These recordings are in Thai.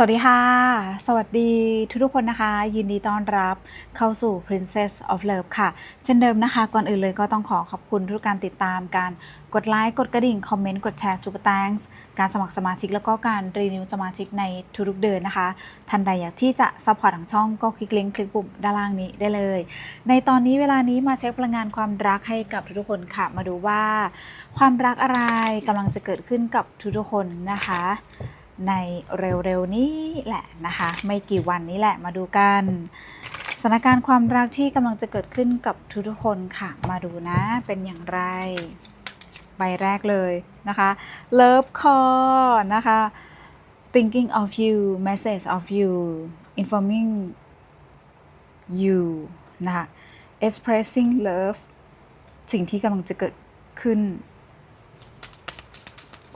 สวัสดีค่ะ สวัสดีทุกทุกๆคนนะคะ ยินดีต้อนรับเข้าสู่ Princess of Love ค่ะ เช่นเดิมนะคะ ก่อนอื่นเลยก็ต้องขอขอบคุณทุกการติดตามการกดไลค์ กดกระดิ่ง คอมเมนต์ กดแชร์ Super Thanks การสมัครสมาชิก แล้วก็การรีนิวสมาชิกในทุกๆเดือนนะคะท่านใดอยากที่จะซัพพอร์ตทางช่องก็คลิกลิงก์คลิกปุ่มด้านล่างนี้ได้เลย ในตอนนี้เวลานี้มาเช็คพลังงานความรักให้กับทุกๆคนค่ะ มาดูว่า ความรักอะไรกำลังจะเกิดขึ้นกับทุกๆคนนะคะ ในเร็วๆนี้แหละนะคะ ไม่กี่วันนี้แหละมาดูกันสถานการณ์ความรักที่กำลังจะเกิดขึ้นกับทุกๆคนค่ะ มาดูนะเป็นอย่างไร ใบแรกเลยนะคะ Love Call นะคะ Thinking of you Message of you Informing you นะคะ Expressing love สิ่งที่กำลังจะเกิดขึ้น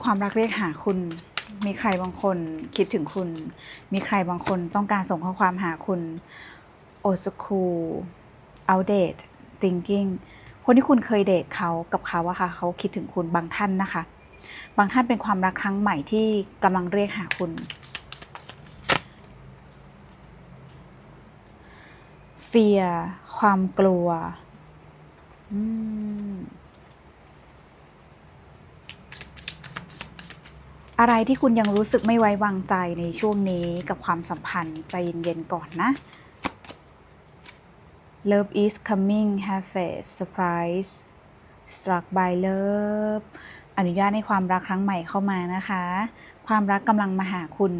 ความรักเรียกหาคุณ มีใครบางคนคิดถึงคุณ มีใครบางคนต้องการส่งข้อความหาคุณโอสคูเอาเดต thinking คนที่คุณเคยเดทเขากับเขาอะค่ะเขาคิดถึงคุณบางท่านนะคะ บางท่านเป็นความรักครั้งใหม่ที่กำลังเรียกหาคุณ เฟีย ความกลัว อืม อะไรที่คุณยังรู้สึกไม่ไว้วางใจในช่วงนี้กับความสัมพันธ์ใจเย็นๆก่อนนะ Love is coming have faith surprise struck by love อนุญาตให้ความรักครั้งใหม่เข้ามานะคะ ความรักกำลังมาหาคุณ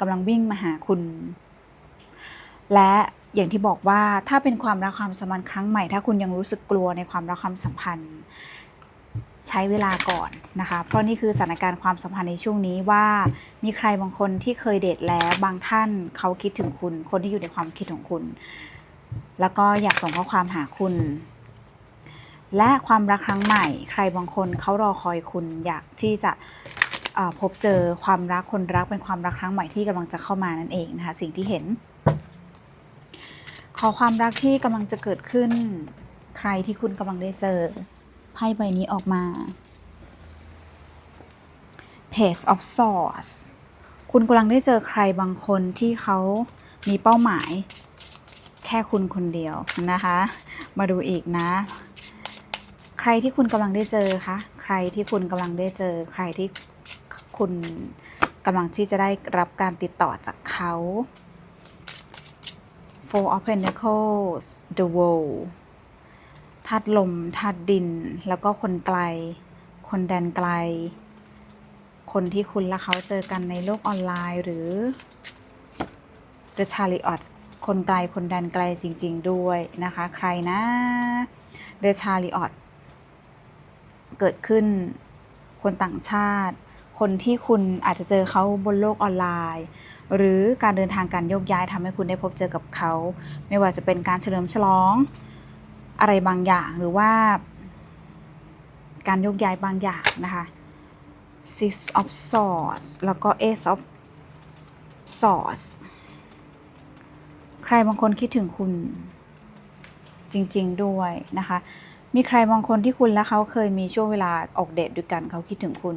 กำลังวิ่งมาหาคุณ และอย่างที่บอกว่าถ้าเป็นความรักความสัมพันธ์ครั้งใหม่ ถ้าคุณยังรู้สึกกลัวในความรักความสัมพันธ์ ใช้เวลาก่อนนะคะ เพราะนี่คือสถานการณ์ความสัมพันธ์ในช่วงนี้ว่า มีใครบางคนที่เคยเดทแล้วบางท่านเขาคิดถึงคุณ คนที่อยู่ในความคิดของคุณ แล้วก็อยากส่งข้อความหาคุณ และความรักครั้งใหม่ ใครบางคนเขารอคอยคุณอยากที่จะพบเจอความรักคนรักเป็นความรักครั้งใหม่ที่กำลังจะเข้ามานั่นเองนะคะสิ่งที่เห็น ขอความรักที่กำลังจะเกิดขึ้น ใครที่คุณกำลังได้เจอ ไพ่ใบนี้ออกมา Page of Swords คุณกำลังได้เจอใครบางคนที่เขามีเป้าหมาย แค่คุณคนเดียวนะคะ มาดูอีกนะ ใครที่คุณกำลังได้เจอคะ ใครที่คุณกำลังได้เจอ ใครที่คุณกำลังที่จะได้รับการติดต่อจากเขา Four of Pentacles The World ธาตุลมธาตุดิน แล้วก็คนไกล คนแดนไกล คนที่คุณและเขาเจอกันในโลกออนไลน์หรือ The Chariot คนไกลคนแดนไกลจริง ๆ ด้วยนะคะ ใครนะ The Chariot เกิดขึ้น คนต่างชาติ คนที่คุณอาจจะเจอเขาบนโลกออนไลน์ หรือการเดินทางการโยกย้ายทำให้คุณได้พบเจอกับเขา ไม่ว่าจะเป็นการเฉลิมฉลอง อะไรบางอย่างหรือว่า การยกย้ายบางอย่างนะคะ Six of Swords แล้วก็ Ace of Swords ใครบางคนคิดถึงคุณจริง ๆ ด้วยนะคะ มีใครบางคนที่คุณและเขาเคยมีช่วงเวลาออกเดทด้วยกันเขาคิดถึงคุณ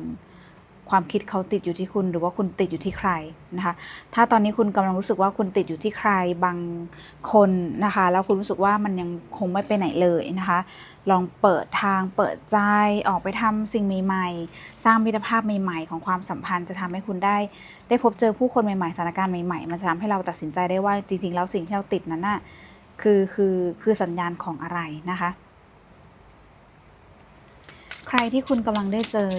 ความคิดเขาติดอยู่ที่คุณหรือว่าคุณติดอยู่ที่ใครนะคะ ถ้าตอนนี้คุณกำลังรู้สึกว่าคุณติดอยู่ที่ใครบางคนนะคะ แล้วคุณรู้สึกว่ามันยังคงไม่ไปไหนเลยนะคะ ลองเปิดทางเปิดใจออกไปทำสิ่งใหม่ ๆ สร้างมิตรภาพใหม่ ๆ ของความสัมพันธ์จะทำให้คุณได้ ได้พบเจอผู้คนใหม่ๆสถานการณ์ใหม่ๆมันจะทำให้เราตัดสินใจได้ว่าจริง ๆ แล้วสิ่งที่เราติดนั้นน่ะคือคือคือสัญญาณของอะไรนะคะ ใครที่คุณกำลังได้เจอ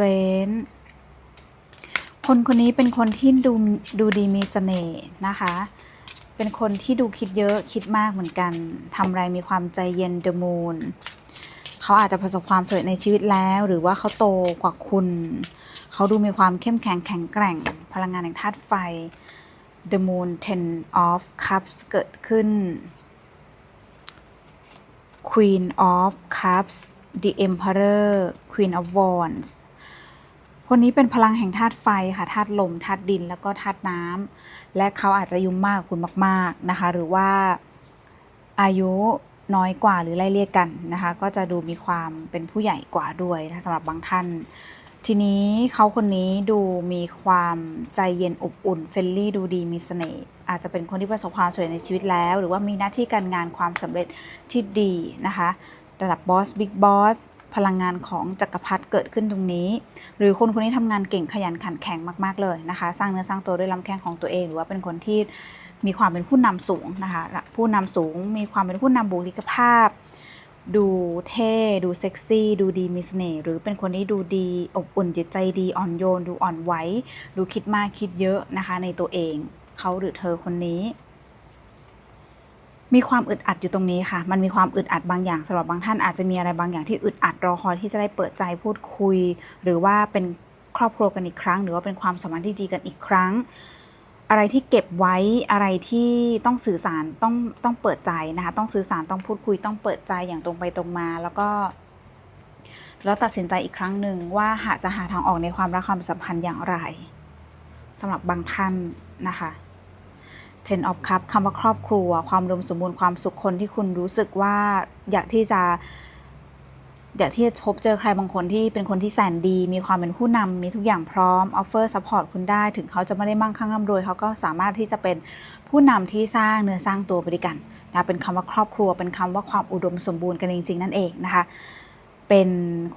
strength คนคนนี้เป็นคนที่ดูดูดีมีเสน่ห์นะคะ เป็นคนที่ดูคิดเยอะคิดมากเหมือนกันทำอะไรมีความใจเย็น the moon เขาอาจจะประสบความสำเร็จในชีวิตแล้ว หรือว่าเขาโตกว่าคุณ เขาดูมีความเข้มแข็งแข็งแกร่ง พลังงานแห่งธาตุไฟ the moon ten of cups เกิดขึ้น queen of cups the emperor queen of wands คนนี้เป็นพลังแห่งธาตุไฟค่ะธาตุลมธาตุดินแล้วก็ธาตุน้ำและเขาอาจจะอายุ่มากคุณมาก ๆนะคะ หรือว่าอายุน้อยกว่าหรือไล่เลี่ยกกันนะคะ ก็จะดูมีความเป็นผู้ใหญ่กว่าด้วยนะสำหรับบางท่าน ทีนี้เขาคนนี้ดูมีความใจเย็นอบอุ่นเฟรนลี่ดูดีมีเสน่ห์อาจจะเป็นคนที่ประสบความสำเร็จในชีวิตแล้ว หรือว่ามีหน้าที่การงานความสำเร็จที่ดีนะคะ ระดับบอสบิ๊กบอสพลังงานของจักรพรรดิเกิดขึ้นตรงนี้ หรือคนคนนี้ทำงานเก่งขยันขันแข็งมาก ๆ เลยนะคะ สร้างเนื้อสร้างตัวด้วยลำแข้งของตัวเอง หรือว่าเป็นคนที่มีความเป็นผู้นำสูงนะคะ ผู้นำสูงมีความเป็นผู้นำบุคลิกภาพ ดูเท่ ดูเซ็กซี่ ดูดีมีเสน่ห์หรือเป็นคนที่ดูดีอบอุ่นจิตใจดีอ่อนโยน ดูอ่อนไหวดูคิดมากคิดเยอะนะคะในตัวเอง เขาหรือเธอคนนี้ มีความอึดอัดอยู่ตรงนี้ค่ะ มันมีความอึดอัดบางอย่างสำหรับบางท่านอาจจะมีอะไรบางอย่างที่อึดอัดรอคอยที่จะได้เปิดใจพูดคุย หรือว่าเป็นครอบครัวกันอีกครั้ง หรือว่าเป็นความสัมพันธ์ที่ดีกันอีกครั้ง อะไรที่เก็บไว้อะไรที่ต้องสื่อสารต้องต้องเปิดใจนะคะ ต้องสื่อสารต้องพูดคุยต้องเปิดใจอย่างตรงไปตรงมา แล้วก็ แล้วตัดสินใจอีกครั้งหนึ่งว่าหาจะหาทางออกในความรักความสัมพันธ์อย่างไรสำหรับบางท่านนะคะ Ten of Cup คำว่าครอบครัว ความรวมสมบูรณ์ความสุขคนที่คุณรู้สึกว่าอยากที่จะอยากที่จะพบเจอใครบางคนที่เป็นคนที่แสนดี มีความเป็นผู้นำมีทุกอย่างพร้อมออฟเฟอร์ซัพพอร์ตคุณได้ ถึงเขาจะไม่ได้มั่งคั่งร่ำรวย เขาก็สามารถที่จะเป็นผู้นำที่สร้างเนื้อสร้างตัวไปด้วยกันนะเป็นคำว่าครอบครัว เป็นคำว่าความอุดมสมบูรณ์กันจริง ๆ นั่นเองนะคะ เป็น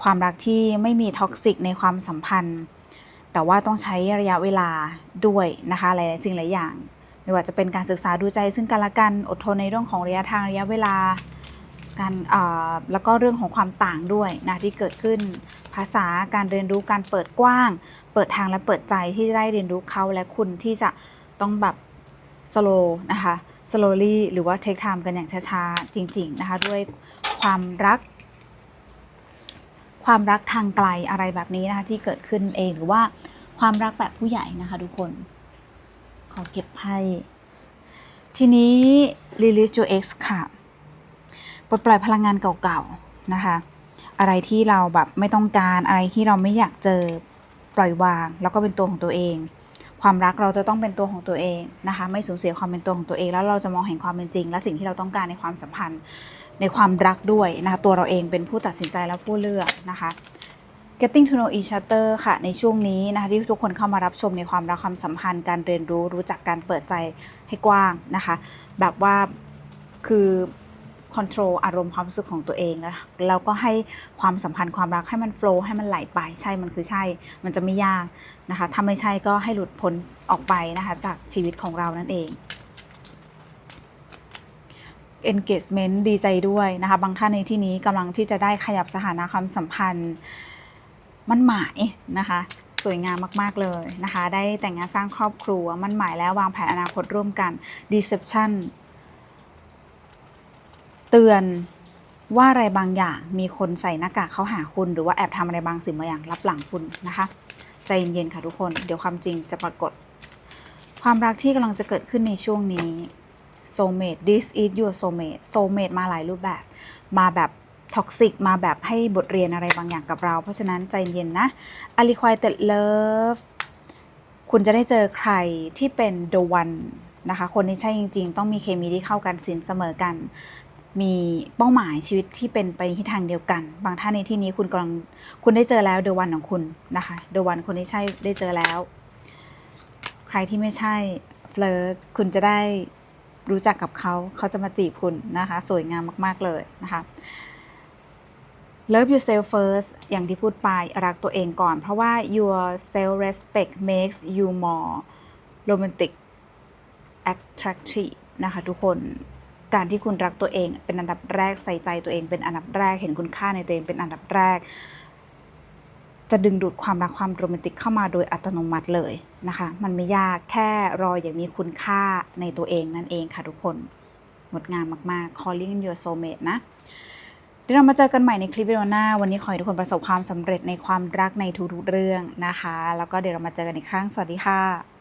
ความรักที่ไม่มีท็อกซิกในความสัมพันธ์ แต่ว่าต้องใช้ระยะเวลาด้วยนะคะหลายๆสิ่งหลายอย่าง ไม่ว่าจะเป็นการศึกษาดูใจซึ่งกันและกันอดทนในเรื่องของระยะทางระยะเวลาการแล้วก็เรื่องของความต่างด้วยนะที่เกิดขึ้นภาษาการเรียนรู้การเปิดกว้าง เปิดทางและเปิดใจที่จะได้เรียนรู้เขาและคุณที่จะต้องแบบสโลนะคะ slowly หรือว่า take time กันอย่างช้าๆ จริง ๆ นะคะ ด้วยความรัก ความรักทางไกลอะไรแบบนี้นะคะ ที่เกิดขึ้นเองหรือว่าความรักแบบผู้ใหญ่นะคะทุกคน ขอเก็บให้ทีนี้ release your ex ค่ะ ปลดปล่อยพลังงานเก่าๆ นะคะ อะไรที่เราแบบไม่ต้องการ อะไรที่เราไม่อยากเจอ ปล่อยวาง แล้วก็เป็นตัวของตัวเอง ความรักเราจะต้องเป็นตัวของตัวเองนะคะ ไม่สูญเสียความเป็นตัวของตัวเอง แล้วเราจะมองเห็นความเป็นจริง และสิ่งที่เราต้องการในความสัมพันธ์ ในความรักด้วยนะคะ ตัวเราเองเป็นผู้ตัดสินใจและผู้เลือกนะคะ Getting to know each other ค่ะ ในช่วงนี้นะคะที่ทุกคนเข้ามารับชมในความรักความสัมพันธ์การเรียนรู้รู้จักการเปิดใจให้กว้างนะคะ แบบว่าคือคอนโทรลอารมณ์ความรู้สึกของตัวเองนะแล้วก็ให้ความสัมพันธ์ความรักให้มันโฟล์ให้มันไหลไป ใช่มันคือใช่ มันจะไม่ยากนะคะถ้าไม่ใช่ก็ให้หลุดพ้นออกไปนะคะจากชีวิตของเรานั่นเอง engagement ดีใจด้วยนะคะ บางท่านในที่นี้กำลังที่จะได้ขยับสถานะความสัมพันธ์ มันหมายนะคะ สวยงามมากๆเลยนะคะ ได้แต่งงานสร้างครอบครัว มันหมายแล้ววางแผนอนาคตร่วมกัน deception เตือนว่าอะไรบางอย่างมีคนใส่หน้ากากเข้าหาคุณ หรือว่าแอบทำอะไรบางสิ่งบางอย่างรับหลังคุณนะคะ ใจเย็นๆค่ะทุกคน เดี๋ยวความจริงจะปรากฏ ความรักที่กำลังจะเกิดขึ้นในช่วงนี้ soulmate this is your soulmate soulmate มาหลายรูปแบบ มาแบบ ท็อกซิกมาแบบให้บทเรียนอะไรบางอย่างกับเรา เพราะฉะนั้นใจเย็นนะ a l i q u i t e d love คุณจะได้เจอใครที่เป็น the one นะคะ คนที่ใช่จริง ๆ ต้องมีเคมีที่เข้ากันสินเสมอกัน มีเป้าหมายชีวิตที่เป็นไปที่ทางเดียวกัน บางท่านในที่นี้คุณกำลังคุณได้เจอแล้ว the one ของคุณนะคะ the one คนที่ใช่ได้เจอแล้ว ใครที่ไม่ใช่ flirt คุณจะได้รู้จักกับเขา เขาจะมาจีบคุณนะคะ สวยงามมาก ๆ เลยนะคะ Love yourself first อย่างที่พูดไปรักตัวเองก่อน เพราะว่า your self respect makes you more romantic attractive นะคะทุกคนการที่คุณรักตัวเองเป็นอันดับแรกใส่ใจตัวเองเป็นอันดับแรกเห็นคุณค่าในตัวเองเป็นอันดับแรก จะดึงดูดความรักความโรแมนติกเข้ามาโดยอัตโนมัติเลยนะคะ มันไม่ยากแค่รออย่างมีคุณค่าในตัวเองนั่นเองค่ะทุกคนงดงามมากๆ calling your soulmate นะ เดี๋ยวเรามาเจอกันใหม่ในคลิปวิดีโอหน้า วันนี้ขอให้ทุกคนประสบความสำเร็จในความรักในทุกๆเรื่องนะคะ แล้วก็เดี๋ยวเรามาเจอกันอีกครั้ง สวัสดีค่ะ